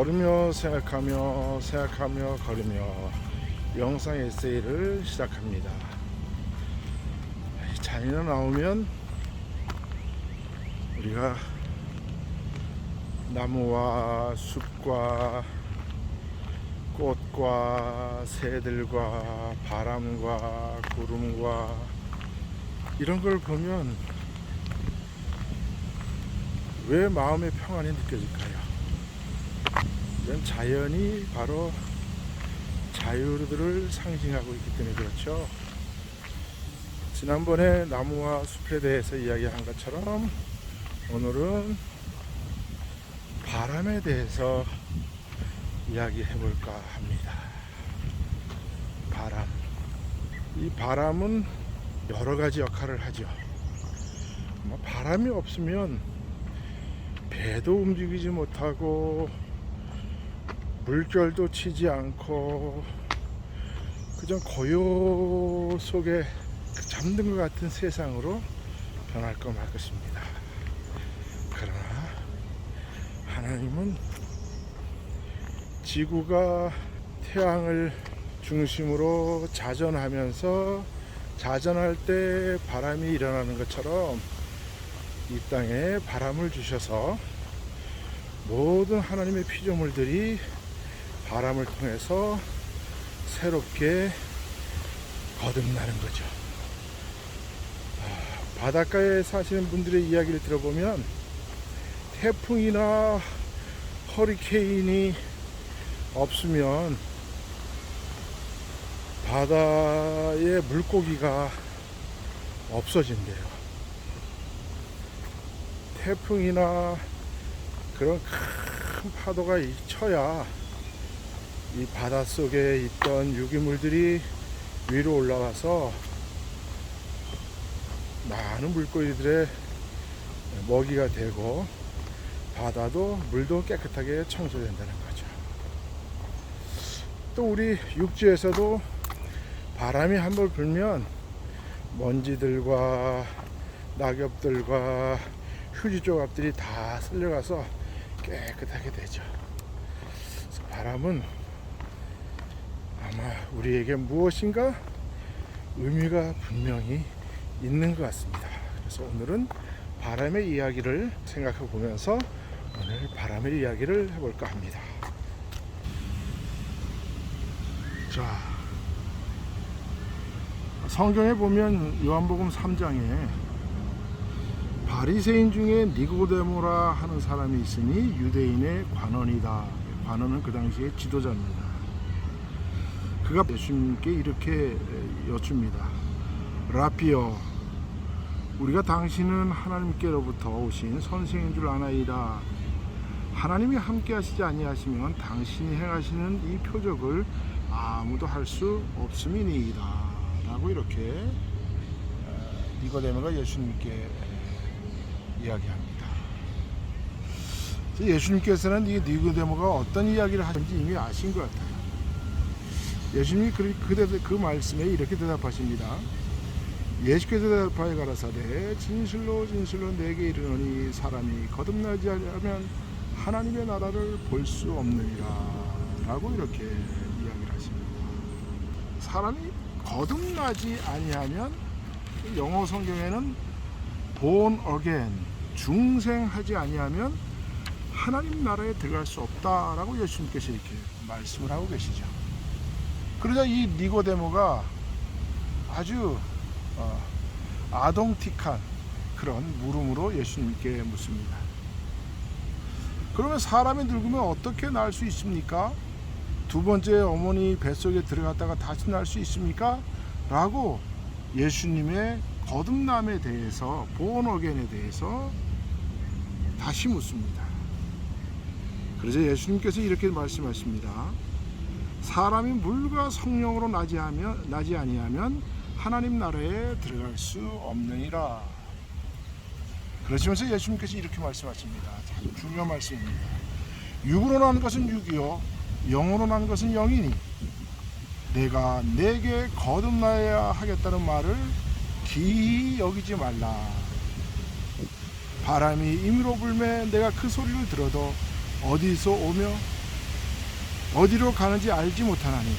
걸으며 생각하며 생각하며 걸으며 영상 에세이를 시작합니다. 잔이나 나오면 우리가 나무와 숲과 꽃과 새들과 바람과 구름과 이런 걸 보면 왜 마음의 평안이 느껴질까요? 이런 자연이 바로 자유를 상징하고 있기 때문에 그렇죠. 지난번에 나무와 숲에 대해서 이야기한 것처럼 오늘은 바람에 대해서 이야기해 볼까 합니다. 바람. 이 바람은 여러 가지 역할을 하죠. 뭐 바람이 없으면 배도 움직이지 못하고 물결도 치지 않고 그저 고요 속에 그 잠든 것 같은 세상으로 변할 것말 것입니다. 그러나 하나님은 지구가 태양을 중심으로 자전하면서 자전할 때 바람이 일어나는 것처럼 이 땅에 바람을 주셔서 모든 하나님의 피조물들이 바람을 통해서 새롭게 거듭나는 거죠. 아, 바닷가에 사시는 분들의 이야기를 들어보면 태풍이나 허리케인이 없으면 바다의 물고기가 없어진대요. 태풍이나 그런 큰 파도가 쳐야 이 바닷속에 있던 유기물들이 위로 올라와서 많은 물고기들의 먹이가 되고 바다도 물도 깨끗하게 청소된다는 거죠. 또 우리 육지에서도 바람이 한번 불면 먼지들과 낙엽들과 휴지 조각들이 다 쓸려가서 깨끗하게 되죠. 바람은 아마 우리에게 무엇인가 의미가 분명히 있는 것 같습니다. 그래서 오늘은 바람의 이야기를 생각해 보면서 오늘 바람의 이야기를 해볼까 합니다. 자, 성경에 보면 요한복음 3장에 바리새인 중에 니고데모라 하는 사람이 있으니 유대인의 관원이다. 관원은 그 당시의 지도자입니다. 그가 예수님께 이렇게 여쭙니다. 라피어, 우리가 당신은 하나님께로부터 오신 선생인 줄 아나이다. 하나님이 함께 하시지 아니하시면 당신이 행하시는 이 표적을 아무도 할 수 없음이니이다. 라고 이렇게 어, 니고데모가 예수님께 이야기합니다. 예수님께서는 이 니고데모가 어떤 이야기를 하는지 이미 아신 것 같아요. 예수님이 그, 그, 대- 그 말씀에 이렇게 대답하십니다. 예수께서 대답하여 가라사대 진실로 진실로 내게 이르노니 사람이 거듭나지 않으면 하나님의 나라를 볼 수 없느니라 라고 이렇게 이야기를 하십니다. 사람이 거듭나지 아니하면 영어 성경에는 born again 중생하지 아니하면 하나님 나라에 들어갈 수 없다라고 예수님께서 이렇게 말씀을 하고 계시죠. 그러자 이 니고데모가 아주 어, 아동틱한 그런 물음으로 예수님께 묻습니다. 그러면 사람이 늙으면 어떻게 날 수 있습니까? 두 번째 어머니 뱃속에 들어갔다가 다시 날 수 있습니까? 라고 예수님의 거듭남에 대해서 보온어겐에 대해서 다시 묻습니다. 그래서 예수님께서 이렇게 말씀하십니다. 사람이 물과 성령으로 나지 하면 나지 아니하면 하나님 나라에 들어갈 수 없느니라. 그러시면서 예수님께서 이렇게 말씀하십니다. 참 중요한 말씀입니다. 육으로 난 것은 육이요 영으로 난 것은 영이니 내가 내게 거듭나야 하겠다는 말을 기이 여기지 말라. 바람이 임으로 불매 내가 그 소리를 들어도 어디서 오며 어디로 가는지 알지 못하나니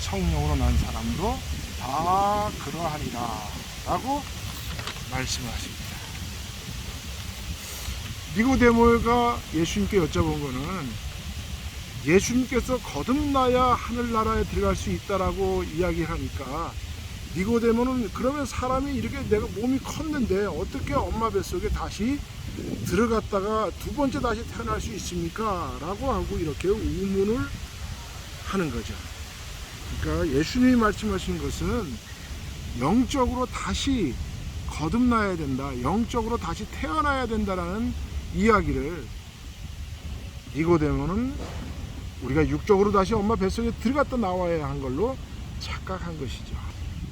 성령으로 난 사람도 다 그러하리라 라고 말씀을 하십니다. 니고데모가 예수님께 여쭤본 거는 예수님께서 거듭나야 하늘나라에 들어갈 수 있다라고 이야기하니까 니고데모는 그러면 사람이 이렇게 내가 몸이 컸는데 어떻게 엄마 뱃속에 다시 들어갔다가 두 번째 다시 태어날 수 있습니까? 라고 하고 이렇게 의문을 하는 거죠. 그러니까 예수님이 말씀하신 것은 영적으로 다시 거듭나야 된다. 영적으로 다시 태어나야 된다라는 이야기를 니고데모는 우리가 육적으로 다시 엄마 뱃속에 들어갔다 나와야 한 걸로 착각한 것이죠.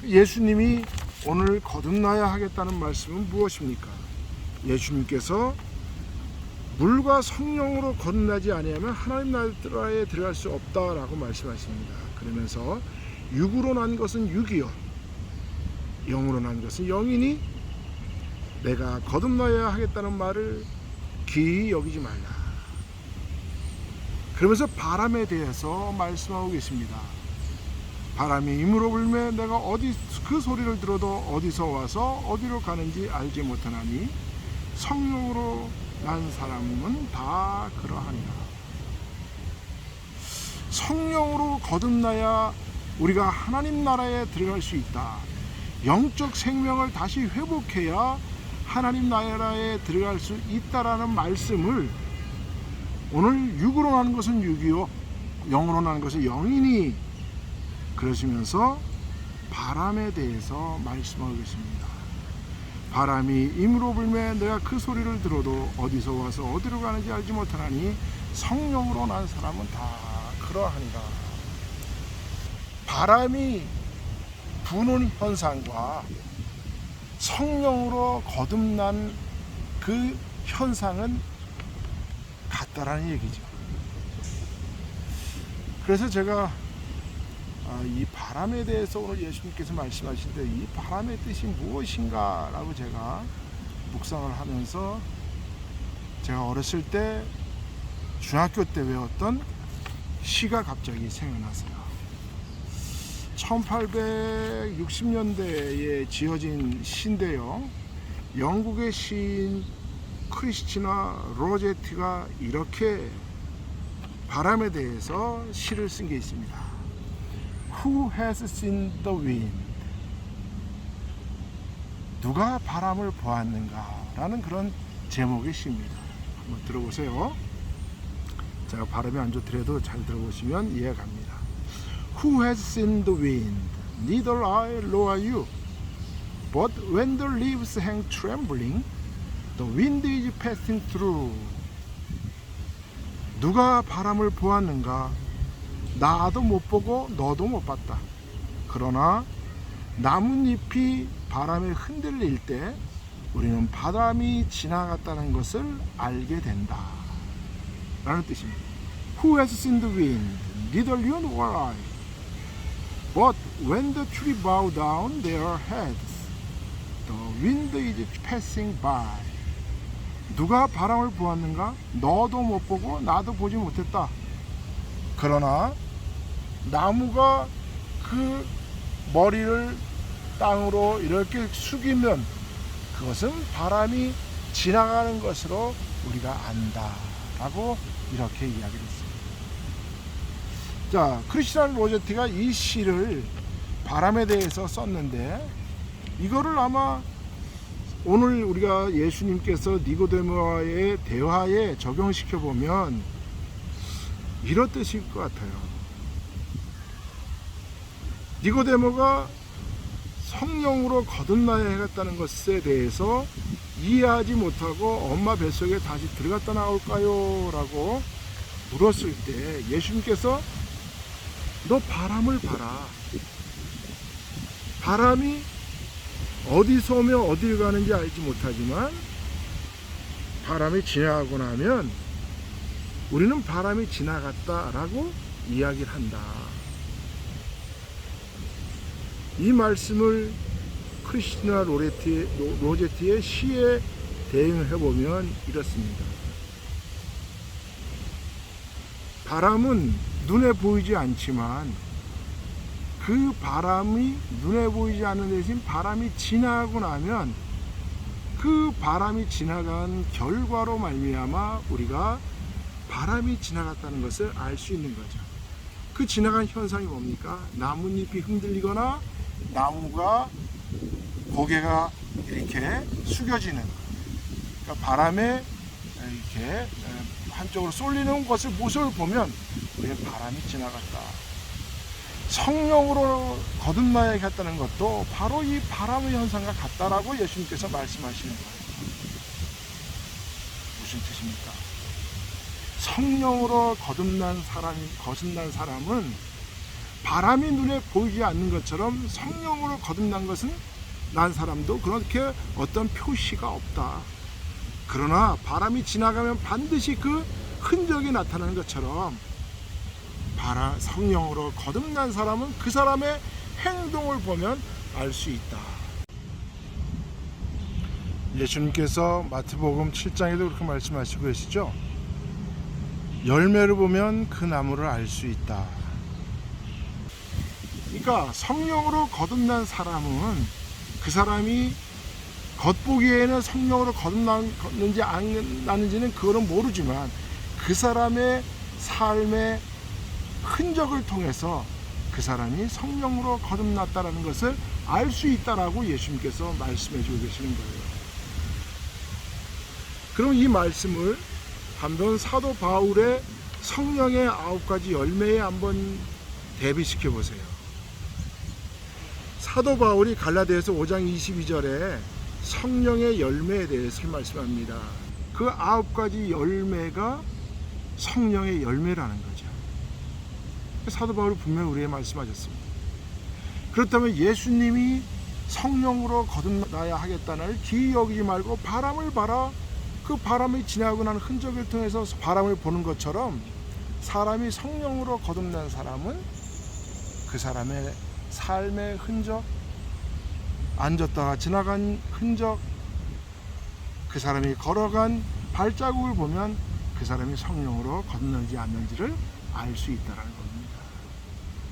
예수님이 오늘 거듭나야 하겠다는 말씀은 무엇입니까? 예수님께서 물과 성령으로 거듭나지 아니하면 하나님 나라에 들어갈 수 없다라고 말씀하십니다. 그러면서 육으로 난 것은 육이요 영으로 난 것은 영이니 내가 거듭나야 하겠다는 말을 귀히 여기지 말라. 그러면서 바람에 대해서 말씀하고 계십니다. 바람이 임으로 불매 내가 어디 그 소리를 들어도 어디서 와서 어디로 가는지 알지 못하나니 성령으로 난 사람은 다 그러하니라. 성령으로 거듭나야 우리가 하나님 나라에 들어갈 수 있다. 영적 생명을 다시 회복해야 하나님 나라에 들어갈 수 있다라는 말씀을 오늘 육으로 나는 것은 육이요 영으로 나는 것은 영이니 그러시면서 바람에 대해서 말씀하고 계십니다. 바람이 임으로 불매 내가 그 소리를 들어도 어디서 와서 어디로 가는지 알지 못하나니 성령으로 난 사람은 다 그러하니라. 바람이 부는 현상과 성령으로 거듭난 그 현상은 같다라는 얘기죠. 그래서 제가 아, 이 바람에 대해서 오늘 예수님께서 말씀하실 때 이 바람의 뜻이 무엇인가라고 제가 묵상을 하면서 제가 어렸을 때 중학교 때 외웠던 시가 갑자기 생각났어요. 1860년대에 지어진 시인데요. 영국의 시인 크리스티나 로제티가 이렇게 바람에 대해서 시를 쓴 게 있습니다. Who has seen the wind? 누가 바람을 보았는가? 라는 그런 제목의 시입니다. 한번 들어보세요. 제가 발음이 안 좋더라도 잘 들어보시면 이해가 갑니다. Who has seen the wind? Neither I nor you. But when the leaves hang trembling, the wind is passing through. 누가 바람을 보았는가? 나도 못 보고 너도 못 봤다. 그러나 나뭇잎이 바람에 흔들릴 때 우리는 바람이 지나갔다는 것을 알게 된다. 라는 뜻입니다. Who has seen the wind? Neither you nor I. But when the tree bow down their heads, the wind is passing by. 누가 바람을 보았는가? 너도 못 보고 나도 보지 못했다. 그러나 나무가 그 머리를 땅으로 이렇게 숙이면 그것은 바람이 지나가는 것으로 우리가 안다 라고 이렇게 이야기를 했습니다. 자, 크리스티안 로제티가 이 시를 바람에 대해서 썼는데 이거를 아마 오늘 우리가 예수님께서 니고데모와의 대화에 적용시켜 보면 뜻일 것 같아요. 니고데모가 성령으로 거듭나야 하겠다는 것에 대해서 이해하지 못하고 엄마 뱃속에 다시 들어갔다 나올까요? 라고 물었을 때 예수님께서 너 바람을 봐라. 바람이 어디서 오며 어딜 가는지 알지 못하지만 바람이 지나가고 나면 우리는 바람이 지나갔다라고 이야기를 한다. 이 말씀을 크리스티나 로레티, 로제티의 시에 대응해 보면 이렇습니다. 바람은 눈에 보이지 않지만 그 바람이 눈에 보이지 않는 대신 바람이 지나고 나면 그 바람이 지나간 결과로 말미암아 우리가 바람이 지나갔다는 것을 알 수 있는 거죠. 그 지나간 현상이 뭡니까? 나뭇잎이 흔들리거나 나무가 고개가 이렇게 숙여지는 그러니까 바람에 이렇게 한쪽으로 쏠리는 것을 모습을 보면 우리는 바람이 지나갔다. 성령으로 거듭나야 했다는 것도 바로 이 바람의 현상과 같다라고 예수님께서 말씀하시는 거예요. 무슨 뜻입니까? 성령으로 거듭난 사람이 거듭난 사람은 바람이 눈에 보이지 않는 것처럼 성령으로 거듭난 것은 난 사람도 그렇게 어떤 표시가 없다. 그러나 바람이 지나가면 반드시 그 흔적이 나타나는 것처럼 바람 성령으로 거듭난 사람은 그 사람의 행동을 보면 알 수 있다. 예수님께서 마태복음 7장에도 그렇게 말씀하시고 계시죠. 열매를 보면 그 나무를 알 수 있다. 그러니까 성령으로 거듭난 사람은 그 사람이 겉보기에는 성령으로 거듭났는지 안 나는지는 그거는 모르지만 그 사람의 삶의 흔적을 통해서 그 사람이 성령으로 거듭났다라는 것을 알 수 있다라고 예수님께서 말씀해 주고 계시는 거예요. 그럼 이 말씀을 한번 사도 바울의 성령의 아홉 가지 열매에 한번 대비시켜 보세요. 사도 바울이 갈라디아서 5장 22절에 성령의 열매에 대해서 말씀합니다. 그 아홉 가지 열매가 성령의 열매라는 거죠. 사도 바울이 분명히 우리에게 말씀하셨습니다. 그렇다면 예수님이 성령으로 거듭나야 하겠다는 기이 여기지 말고 바람을 봐라. 그 바람이 지나고 나는 흔적을 통해서 바람을 보는 것처럼 사람이 성령으로 거듭난 사람은 그 사람의 삶의 흔적, 앉았다가 지나간 흔적, 그 사람이 걸어간 발자국을 보면 그 사람이 성령으로 거듭나지 않는지를 알 수 있다는 겁니다.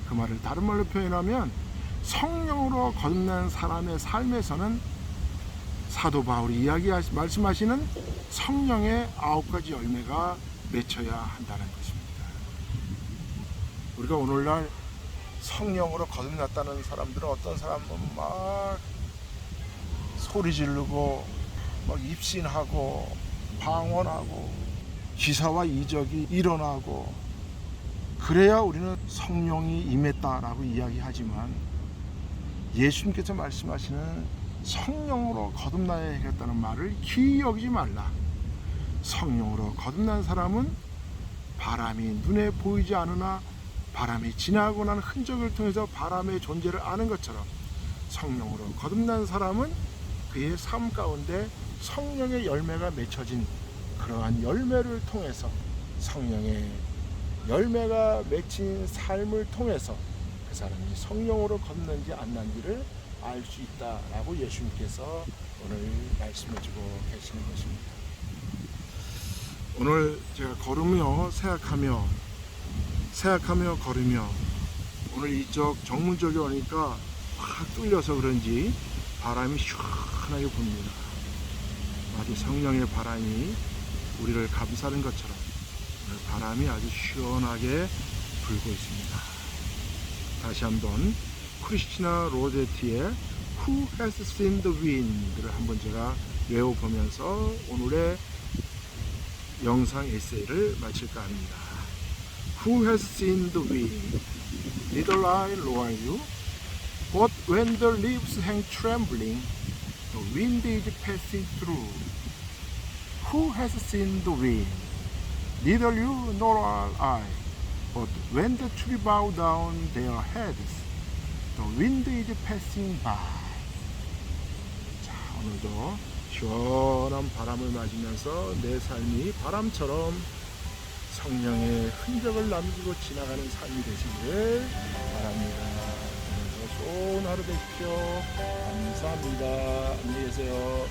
그 말을 다른 말로 표현하면 성령으로 거듭난 사람의 삶에서는 사도 바울이 이야기 말씀하시는 성령의 아홉 가지 열매가 맺혀야 한다는 것입니다. 우리가 오늘날 성령으로 거듭났다는 사람들은 어떤 사람은 막 소리 지르고 막 입신하고 방언하고 기사와 이적이 일어나고 그래야 우리는 성령이 임했다라고 이야기하지만 예수님께서 말씀하시는 성령으로 거듭나야 하겠다는 말을 여기지 말라. 성령으로 거듭난 사람은 바람이 눈에 보이지 않으나 바람이 지나고 난 흔적을 통해서 바람의 존재를 아는 것처럼 성령으로 거듭난 사람은 그의 삶 가운데 성령의 열매가 맺혀진 그러한 열매를 통해서 성령의 열매가 맺힌 삶을 통해서 그 사람이 성령으로 걷는지 안 난지를 알 수 있다라고 예수님께서 오늘 말씀해주고 계시는 것입니다. 오늘 제가 걸으며 생각하며 생각하며 걸으며 오늘 이쪽 정문 쪽에 오니까 확 뚫려서 그런지 바람이 시원하게 붑니다. 마치 성령의 바람이 우리를 감싸는 것처럼 오늘 바람이 아주 시원하게 불고 있습니다. 다시 한번 크리스티나 로제티의 Who Has Seen the Wind를 한번 제가 외워보면서 오늘의 영상 에세이를 마칠까 합니다. Who has seen the wind? Neither I nor you. But when the leaves hang trembling, the wind is passing through. Who has seen the wind? Neither you nor I. But when the trees bow down their heads, the wind is passing by. 자, 오늘도 시원한 바람을 맞으면서 내 삶이 바람처럼 성령의 흔적을 남기고 지나가는 삶이 되시기를 바랍니다. 오늘도 좋은 하루 되십시오. 감사합니다. 안녕히 계세요.